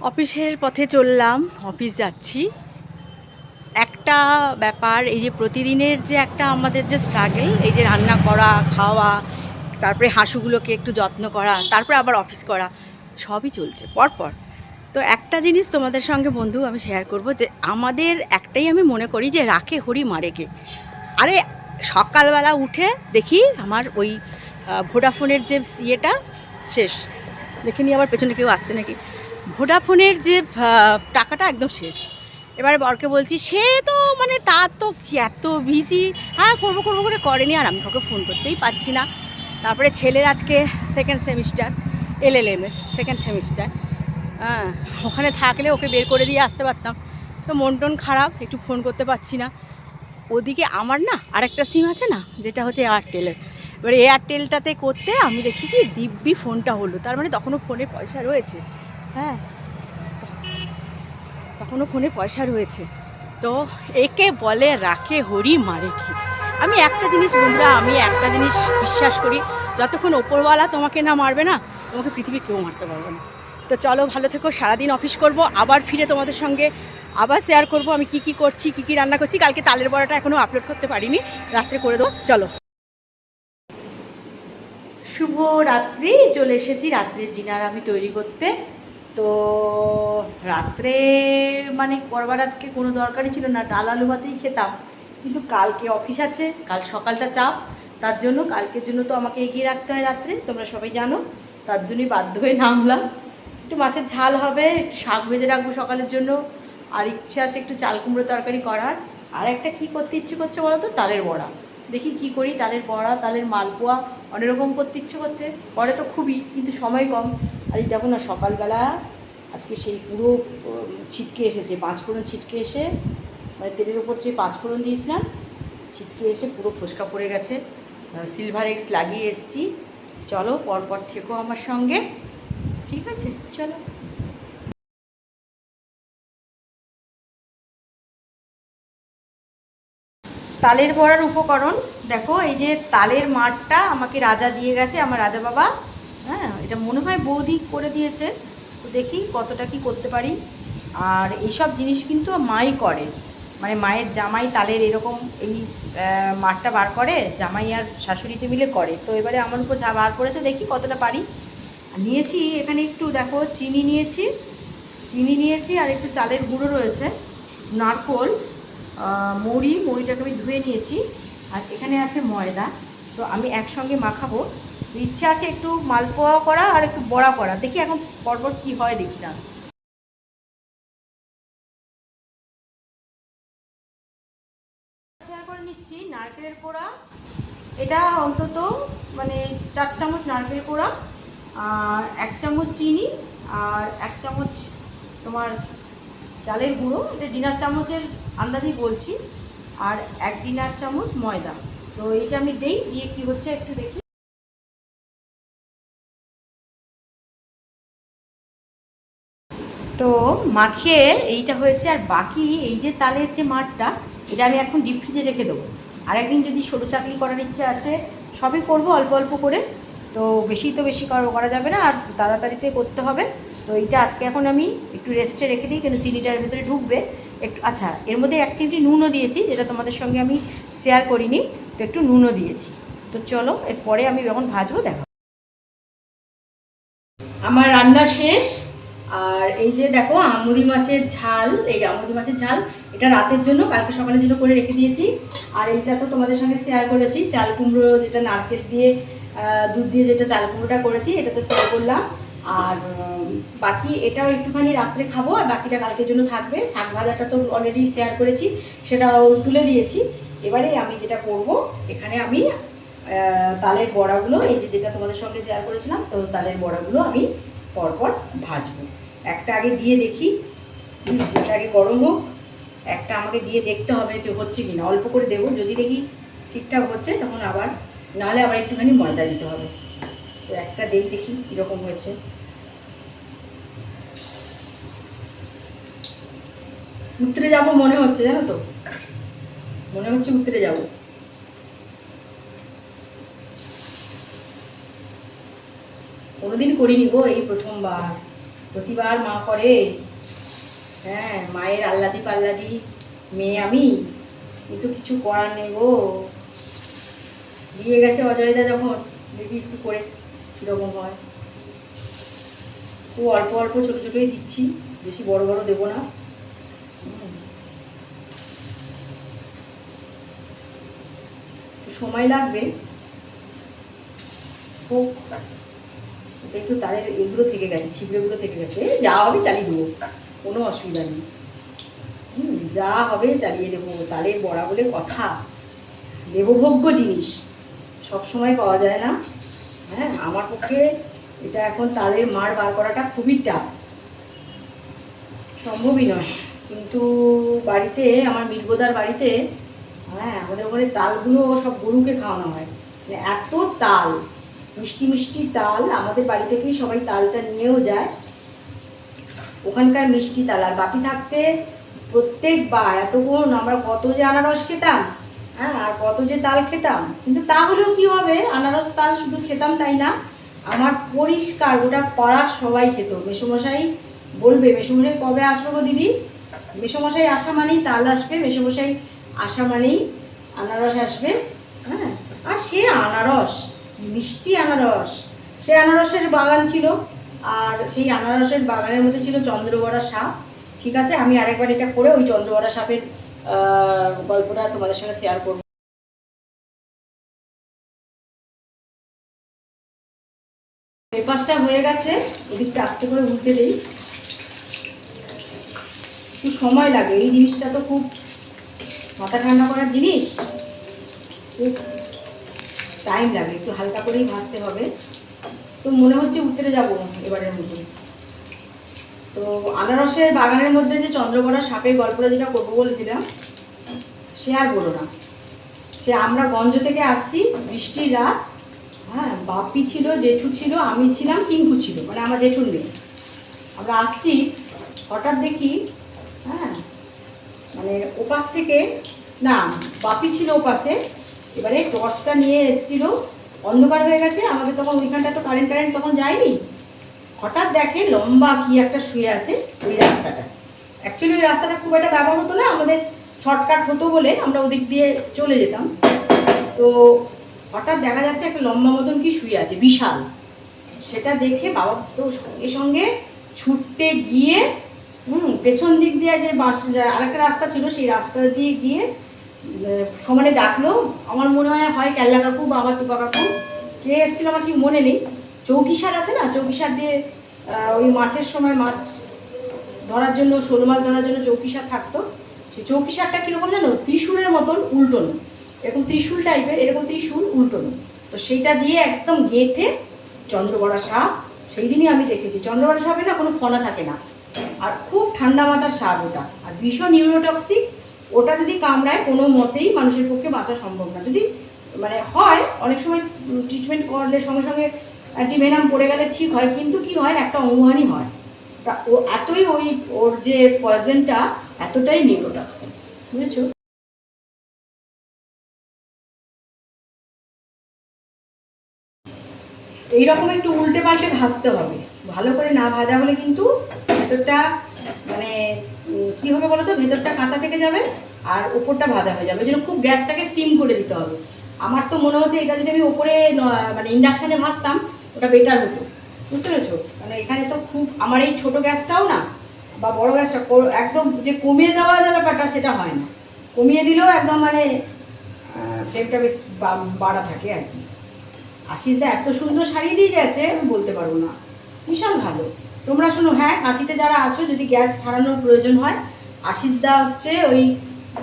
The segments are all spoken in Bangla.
অফিসের পথে চললাম, অফিস যাচ্ছি। একটা ব্যাপার, এই যে প্রতিদিনের যে একটা আমাদের যে স্ট্রাগল এই যে রান্না করা, খাওয়া, তারপরে হাঁসুগুলোকে একটু যত্ন করা, তারপরে আবার অফিস করা, সবই চলছে পরপর। তো একটা জিনিস তোমাদের সঙ্গে বন্ধু আমি শেয়ার করব যে, আমাদের একটাই আমি মনে করি যে, রাখে হরি মারেকে আরে, সকালবেলা উঠে দেখি আমার ওই ভোডাফোনের যে ইয়েটা শেষ। দেখে আবার পেছনে কেউ আসছে নাকি? ভোডাফোনের যে টাকাটা একদম শেষ। এবারে বরকে বলছি, সে তো মানে তার তো এত বিজি হ্যাঁ করব করব করে করেনি, আর আমি কাউকে ফোন করতেই পারছি না। তারপরে ছেলের আজকে second semester L L M এর সেকেন্ড সেমিস্টার হ্যাঁ ওখানে থাকলে ওকে বের করে দিয়ে আসতে পারতাম। তো মন টন খারাপ, একটু ফোন করতে পারছি না। ওদিকে আমার না আরেকটা সিম আছে না, যেটা হচ্ছে এয়ারটেলের এবার এয়ারটেলটাতে করতে আমি দেখি কি দিব্যি ফোনটা হলো। তার মানে তখনও ফোনে পয়সা রয়েছে। হ্যাঁ। তখনও ফোনে পয়সা রয়েছে। তো একে বলে রাখে হরি মারে কি। আমি একটা জিনিস বন্ধুরা, আমি একটা জিনিস বিশ্বাস করি, যতক্ষণ ওপরওয়ালা তোমাকে না মারবে না, তোমাকে পৃথিবী কেউ মারতে পারবে না। তো চলো ভালো থেকো, সারাদিন অফিস করব, আবার ফিরে তোমাদের সঙ্গে, আবার শেয়ার করব আমি কি কি করছি, কি কি রান্না করছি, কালকে তালের বড়াটা এখনও আপলোড করতে পারিনি, রাত্রে করে দেবো, চলো। শুভ রাত্রি, চলে এসেছি রাত্রের ডিনার আমি তৈরি করতে। তো রাত্রে মানে করবার আজকে কোনো দরকারই ছিল না, ডাল আলু ভাতেই খেতাম। কিন্তু কালকে অফিস আছে, কাল সকালটা চাপ, তার জন্য কালকের জন্য তো আমাকে এগিয়ে রাখতে হয় রাত্রে, তোমরা সবাই জানো, তার জন্যই বাধ্য হয়ে নামলাম। একটু মাছের ঝাল হবে শাক ভেজে রাখব সকালের জন্য, আর ইচ্ছে আছে একটু চাল কুমড়ো তরকারি করার। আর একটা কী করতে ইচ্ছে করছে বলো তো? তালের বড়া। দেখি কি করি, তালের বড়া, তালের মালপোয়া, অনেক রকম করতে ইচ্ছে করছে। পরে তো খুবই, কিন্তু সময় কম। আর এই দেখো না, সকালবেলা আজকে সেই পুরো ছিটকে এসেছে, পাঁচফোড়ন ছিটকে এসে মানে তেলের ওপর যে পাঁচফোড়ন দিয়েছিলাম, ছিটকে এসে পুরো ফোসকা পড়ে গেছে। সিলভার এক্স লাগিয়ে এসছি। চলো পরপর থেকো আমার সঙ্গে। ঠিক আছে, চলো। তালের বড়ার উপকরণ, দেখো এই যে তালের মাঠটা আমাকে রাজা দিয়ে গেছে, আমার রাজা বাবা হ্যাঁ এটা মনে হয় বৌদি করে দিয়েছে। তো দেখি কতটা কি করতে পারি। আর এইসব জিনিস কিন্তু মাই করে। মানে মায়ের জামাই তালের এরকম এই মাঠটা বার করে, জামাই আর শাশুড়িতে মিলে করে। তো এবারে আমার উপর যা বার করেছে, দেখি কতটা পারি। নিয়েছি এখানে একটু, দেখো, চিনি নিয়েছি। চিনি নিয়েছি আর একটু চালের গুঁড়ো রয়েছে। নারকোল মুড়ি মুড়িটাকে আমি ধুয়ে নিয়েছি। আর এখানে আছে ময়দা। তো আমি একসঙ্গে মাখাবো। ইচ্ছে আছে একটু মালপোয়া করা আর একটু বড়া করা। দেখি এখন পরপর কি হয়, দেখি না। করে নিচ্ছি, নারকেলের পোড়া। এটা অন্তত মানে চার চামচ নারকেল পোড়া, আর এক চামচ চিনি, আর এক চামচ তোমার চালের গুঁড়ো। এটা ডিনার চামচের আন্দাজেই বলছি। আর এক ডিনার চামচ ময়দা। তো এটা আমি দেই, দিয়ে কি হচ্ছে একটু দেখি। তো মাখিয়ে এইটা হয়েছে, আর বাকি এই যে তালের যে মাঠটা, এটা আমি এখন ডিপ ফ্রিজে রেখে দেবো। আর একদিন যদি সরু চাকরি করার ইচ্ছে আছে, সবই করব অল্প অল্প করে। তো বেশি তো বেশি করা করা যাবে না, আর তাড়াতাড়িতে করতে হবে। তো এইটা আজকে এখন আমি একটু রেস্টে রেখে দিই কিন্তু চিনিটার ভেতরে ঢুকবে। একটু আচ্ছা এর মধ্যে এক চিমটি নুনও দিয়েছি, যেটা তোমাদের সঙ্গে আমি শেয়ার করিনি। তো একটু নুনও দিয়েছি। তো চলো, এরপরে আমি যখন ভাজবো দেখো আমার রান্না শেষ। আর এই যে দেখো, আমুদি মাছের ঝাল, এই আমুদি মাছের ঝাল, এটা রাতের জন্য, কালকে সকালের জন্য করে রেখে দিয়েছি। আর এইটা তো তোমাদের সঙ্গে শেয়ার করেছি, চাল কুমড়ো যেটা নারকেল দিয়ে দুধ দিয়ে যেটা চাল কুমড়োটা করেছি, এটা তো শেয়ার করলাম। আর বাকি এটাও একটুখানি রাত্রে খাব, আর বাকিটা কালকের জন্য থাকবে। শাক ভাজাটা তো অলরেডি শেয়ার করেছি, সেটাও তুলে দিয়েছি। এবারে আমি যেটা করব, এখানে আমি তালের বড়াগুলো, এই যে যেটা তোমাদের সঙ্গে শেয়ার করেছিলাম, তো তালের বড়াগুলো আমি পরপর ভাজবো। একটা আগে দিয়ে দেখি এটা আগে গরম হোক, একটা আমাকে দিয়ে দেখতে হবে যে হচ্ছে কি না অল্প করে দেবো, যদি দেখি ঠিকঠাক হচ্ছে, তখন আবার, নাহলে আবার একটুখানি ময়দা দিতে হবে। তো একটা দেই দেখি কীরকম হয়েছে। উত্তরে যাব মনে হচ্ছে, জানো তো? মনে হচ্ছে উত্তরে যাব। কোনোদিন করিনি গো এই প্রথমবার। প্রতিবার মা করে। হ্যাঁ মায়ের আল্লাদি পাল্লাদি মেয়ে আমি। কিন্তু কিছু করার নেই গো। দিয়ে গেছে অজয়দা যখন, দেখি একটু করে কীরকম হয়। খুব অল্প অল্প ছোটো ছোটোই দিচ্ছি, বেশি বড় বড় দেবো না হুম। একটু সময় লাগবে, হোক, এটা একটু তারের এগুলো থেকে গেছে ছিবড়েগুলো থেকে গেছে যা হবে চালিয়ে দেবো, কোনো অসুবিধা নেই। হুম, যা হবে চালিয়ে দেবো, তালের বড়া বলে কথা, দেবভোগ্য জিনিস, সব সময় পাওয়া যায় না। হ্যাঁ আমার পক্ষে এটা এখন তালের মার বার করাটা খুবই টাফ। সম্ভবই নয়, কিন্তু বাড়িতে, আমার মিলগোদার বাড়িতে হ্যাঁ আমাদের ওখানে তালগুলো সব গরুকে খাওয়ানো হয়। মানে এত তাল, মিষ্টি মিষ্টি তাল, আমাদের বাড়ি থেকেই সবাই তালটা নিয়েও যায়। ওখানকার মিষ্টি তাল, আর বাপি থাকতে প্রত্যেকবার এতক্ষণ আমরা কত যে আনারস খেতাম হ্যাঁ আর কত যে তাল খেতাম। কিন্তু তাহলেও কি হবে, আনারস তাল শুধু খেতাম তাই না, আমার পরিষ্কার গোটা পাড়ার সবাই খেত। মেসোমশাই বলবে, মেসোমশাই কবে আসবে গো দিদি? মেসোমশাই আসা মানেই তাল আসবে, মেসোমশাই আসা মানেই আনারস আসবে হ্যাঁ? আর সে আনারস, মিষ্টি আনারস। সে আনারসের বাগান ছিল, আর সেই আনারসের বাগানের মধ্যে ছিল চন্দ্রবড়া সাপ। ঠিক আছে? আমি আরেকবার এটা করে ওই চন্দ্রবড়া সাপের গল্পটা তোমাদের সঙ্গে শেয়ার করব। পেপাসটা হয়ে গেছে, এদিকটা আস্তে করে উল্টে দিই। একটু সময় লাগে, এই জিনিসটা তো খুব মাথা ঠান্ডা করার জিনিস? টাইম লাগে, একটু হালকা করেই ভাজতে হবে। তো মনে হচ্ছে উত্তরে যাব এবারের মতো তো আনারসের বাগানের মধ্যে যে চন্দ্রবড়া সাপের গল্পটা যেটা করব বলেছিলাম, সে আর বলো না। সে আমরা গঞ্জ থেকে আসছি, বৃষ্টির রাত। হ্যাঁ বাপি ছিল, জেঠু ছিল, আমি ছিলাম, টিঙ্কু ছিল মানে আমার জেঠুর মেয়ে। আমরা আসছি, হঠাৎ দেখি হ্যাঁ মানে ওপাশ থেকে, না, বাপি ছিল ওপাশে। এবারে টর্চটা নিয়ে এসেছিল। অন্ধকার হয়ে গেছে, আমাদের তখন ওইখানটা তো কারেন্ট কারেন্ট তখন যায়নি। হঠাৎ দেখে লম্বা কি একটা শুয়ে আছে ওই রাস্তাটা। অ্যাকচুয়ালি ওই রাস্তাটা খুব একটা ব্যবহার হতো না, আমাদের শর্টকাট হতো বলে আমরা ওদিক দিয়ে চলে যেতাম। তো হঠাৎ দেখা যাচ্ছে একটা লম্বা মতন কি শুয়ে আছে, বিশাল। সেটা দেখে বাবা তো সঙ্গে সঙ্গে ছুটতে গিয়ে হুম, পেছন দিক দিয়ে যে বাস আরেকটা রাস্তা ছিল, সেই রাস্তা দিয়ে গিয়ে সমানে ডাকলো। আমার মনে হয় হয় ক্যাল্লা কাকু বা আমার তুপা কাকু। কে এসেছিল আমার ঠিক মনে নেই। চৌকিসার আছে না? চৌকিসার দিয়ে ওই মাছের সময় মাছ ধরার জন্য, শোল মাছ ধরার জন্য চৌকিসার থাকতো। সেই চৌকিসারটা কীরকম জানো? ত্রিশূলের মতন উল্টোনো। এরকম ত্রিশূল টাইপের এরকম ত্রিশূল উল্টোনো। তো সেইটা দিয়ে একদম গেঁথে চন্দ্রবড়া সাপ, সেই দিনই আমি দেখেছি। চন্দ্রবড়া সাপে না কোনো ফনা থাকে না। আর খুব ঠান্ডা মাথার সাপ ওটা। আর ভীষণ নিউরোটক্সিক ওটা যদি কামড়ায় কোনো মতেই মানুষের পক্ষে বাঁচা সম্ভব না। যদি মানে হয়, অনেক সময় ট্রিটমেন্ট করলে সঙ্গে সঙ্গে অ্যান্টিভেনাম পড়ে গেলে ঠিক হয়, কিন্তু কি হয়, একটা অঙ্গহানি হয়। ও এতই ওই, ওর যে পয়জনটা এতটাই নিউরোটক্সিক বুঝেছ? এইরকম একটু উল্টে পাল্টে ভাজতে হবে। ভালো করে না ভাজা হলে কিন্তু ভেতরটা মানে কি হবে বলো তো ভেতরটা কাঁচা থেকে যাবে আর উপরটা ভাজা হয়ে যাবে। ওই জন্য খুব গ্যাসটাকে সিম করে দিতে হবে। আমার তো মনে হচ্ছে এটা যদি আমি ওপরে মানে ইন্ডাকশানে ভাজতাম, ওটা বেটার হতো। বুঝতে পেরেছ? মানে এখানে তো খুব, আমার এই ছোট গ্যাসটাও না, বা বড় গ্যাসটা একদম যে কমিয়ে দেওয়া যে ব্যাপারটা, সেটা হয় না। কমিয়ে দিলেও একদম মানে ফ্লেমটা বেশ বাড়া থাকে আর কি। আশিসদা এত সুন্দর শাড়ি দিয়ে গেছে, আমি বলতে পারব না। বিশাল ভালো। তোমরা শোনো হ্যাঁ কাঁথিতে যারা আছো, যদি গ্যাস ছাড়ানোর প্রয়োজন হয় আশিসদা হচ্ছে ওই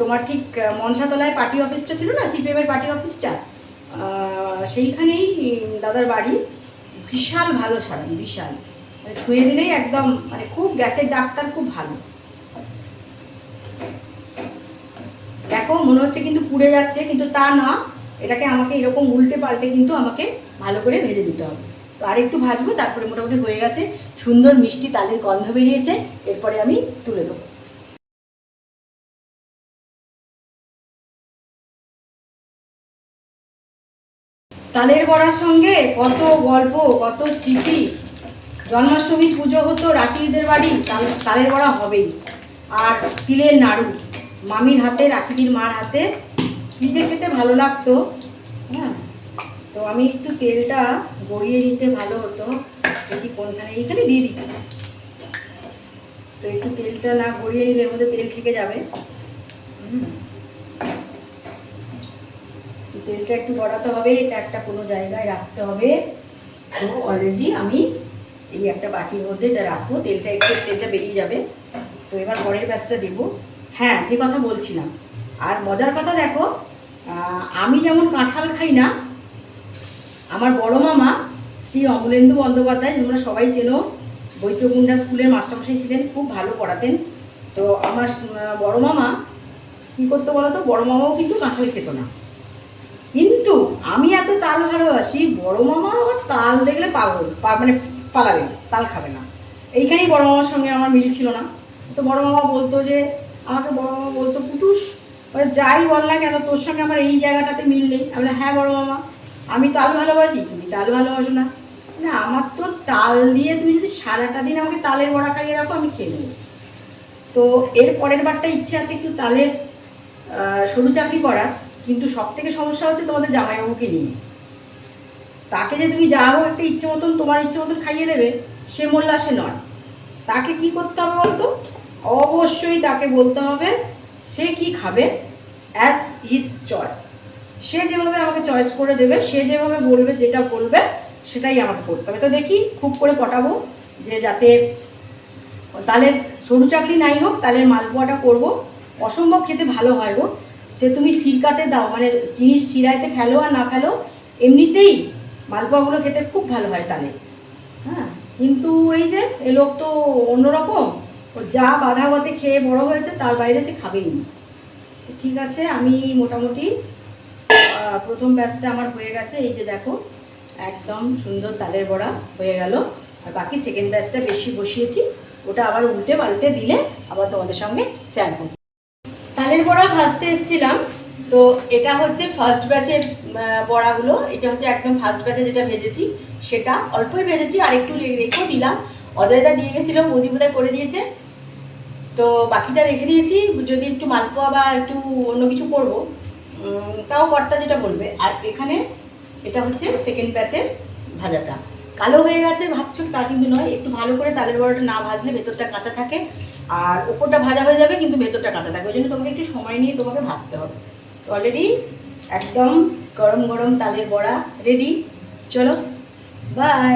তোমার ঠিক মনসাতলায় পার্টি অফিসটা ছিল না, সিপিএমের পার্টি অফিসটা? সেইখানেই দাদার বাড়ি। বিশাল ভালো সারান বিশাল। মানে ছুঁয়ে দিলেই একদম মানে খুব গ্যাসের ডাক্তার, খুব ভালো। দেখো, মনে হচ্ছে কিন্তু পুড়ে যাচ্ছে, কিন্তু তা না। এটাকে আমাকে এরকম উল্টে পাল্টে কিন্তু আমাকে ভালো করে ভেজে দিতে হবে। তো আরেকটু ভাজবো, তারপরে মোটামুটি হয়ে গেছে। সুন্দর মিষ্টি তালের গন্ধ বেরিয়েছে, এরপরে আমি তুলে দেবো। তালের বড়ার সঙ্গে কত গল্প, কত স্মৃতি। জন্মাষ্টমী পুজো হতো রাখিদের বাড়ি তালের বড়া হবেই। আর তিলের নাড়ু, মামির হাতে রাখিদির মার হাতে পিঠে খেতে ভালো লাগতো হ্যাঁ? তো আমি একটু তেলটা গড়িয়ে নিতে ভালো হতো দেখি কোনখানে এইখানে দিয়ে দিই তো একটু তেলটা না গড়িয়ে নিলে মধ্যে তেল থেকে যাবে। তেলটা একটু গড়াতে হবে, এটা একটা কোনো জায়গায় রাখতে হবে। তো অলরেডি আমি এই একটা বাটির মধ্যে এটা রাখব, তেলটা একটু, তেলটা বেরিয়ে যাবে। তো এবার পরের ব্যাচটা দেবো। হ্যাঁ যে কথা বলছিলাম। আর মজার কথা দেখো আমি যেমন কাঁঠাল খাই না আমার বড় মামা, শ্রী অমলেন্দু বন্দ্যোপাধ্যায়, তোমরা সবাই চেনো, বৈদ্যকুণ্ডা স্কুলের মাস্টারমশাই ছিলেন, খুব ভালো পড়াতেন। তো আমার বড় মামা, কী করতো বলো তো বড় মামাও কিন্তু কাঁঠাল খেত না। কিন্তু আমি এত তাল ভালোবাসি, বড় মামা আবার তাল দেখলে পাগল মানে পালাবে তাল খাবে না। এইখানেই বড় মামার সঙ্গে আমার মিল ছিল না। তো বড় মামা বলতো যে, আমাকে বড় মামা বলতো পুটুস যাই বল না কেন, তোর সঙ্গে আমার এই জায়গাটাতে মিল নেই। আমি হ্যাঁ বড় মামা। আমি তাল ভালোবাসি, তুমি তাল ভালোবাসো না। না, আমার তো তাল দিয়ে তুমি যদি সারাটা দিন আমাকে তালের বড়া খাইয়ে রাখো, আমি খেয়ে নেব। তো এর পরের বারটা ইচ্ছে আছে একটু তালের সরু চাকরি করার, কিন্তু সব থেকে সমস্যা হচ্ছে তোমাদের জামাইবাবুকে নিয়ে। তাকে যে তুমি যা হোক একটা ইচ্ছে মতন, তোমার ইচ্ছে মতন খাইয়ে দেবে, সে মোল্লা সে নয়। তাকে কি করতে হবে বলতো? অবশ্যই তাকে বলতে হবে, সে কি খাবে? অ্যাজ হিজ চয়েস সে যেভাবে আমাকে চয়েস করে দেবে, সে যেভাবে বলবে, যেটা বলবে, সেটাই আমাকে করতে হবে তো দেখি, খুব করে পটাবো যে যাতে তালের সরু চাকরি নাই হোক তালের মালপোয়াটা করব। অসম্ভব খেতে ভালো হয় গো। সে তুমি সিরকাতে দাও মানে জিনিস চিরাইতে ফেলো আর না ফেলো, এমনিতেই মালপোয়াগুলো খেতে খুব ভালো হয় তালে হ্যাঁ কিন্তু এই যে এ লোক তো অন্যরকম, ও যা বাধাগতে খেয়ে বড় হয়েছে, তার বাইরে সে খাবেই না। ঠিক আছে, আমি মোটামুটি প্রথম ব্যাচটা আমার হয়ে গেছে, এই যে দেখো, একদম সুন্দর তালের বড়া হয়ে গেল। আর বাকি সেকেন্ড ব্যাচটা বেশি বসিয়েছি, ওটা আবার উল্টে পাল্টে দিলে আবার তোমাদের সঙ্গে শেয়ার করব। তালের বড়া ভাজতে এসেছিলাম, তো এটা হচ্ছে ফার্স্ট ব্যাচের বড়াগুলো। এটা হচ্ছে একদম ফার্স্ট ব্যাচে যেটা ভেজেছি, সেটা অল্পই ভেজেছি, আর একটু রেখেও দিলাম। অজয়দা দিয়ে গেছিল বোধহয় করে দিয়েছে। তো বাকিটা রেখে দিয়েছি, যদি একটু মালপোয়া বা একটু অন্য কিছু করব তাও কর্তা যেটা বলবে, আর এখানে এটা হচ্ছে সেকেন্ড ব্যাচের ভাজাটা। কালো হয়ে গেছে, ভাবছ তা কিন্তু নয়, একটু ভালো করে তালের বড়াটা না ভাজলে ভেতরটা কাঁচা থাকে, আর ওপরটা ভাজা হয়ে যাবে কিন্তু ভেতরটা কাঁচা থাকবে ওই জন্য তোমাকে একটু সময় নিয়ে তোমাকে ভাজতে হবে। তো অলরেডি একদম গরম গরম তালের বড়া রেডি চলো বাই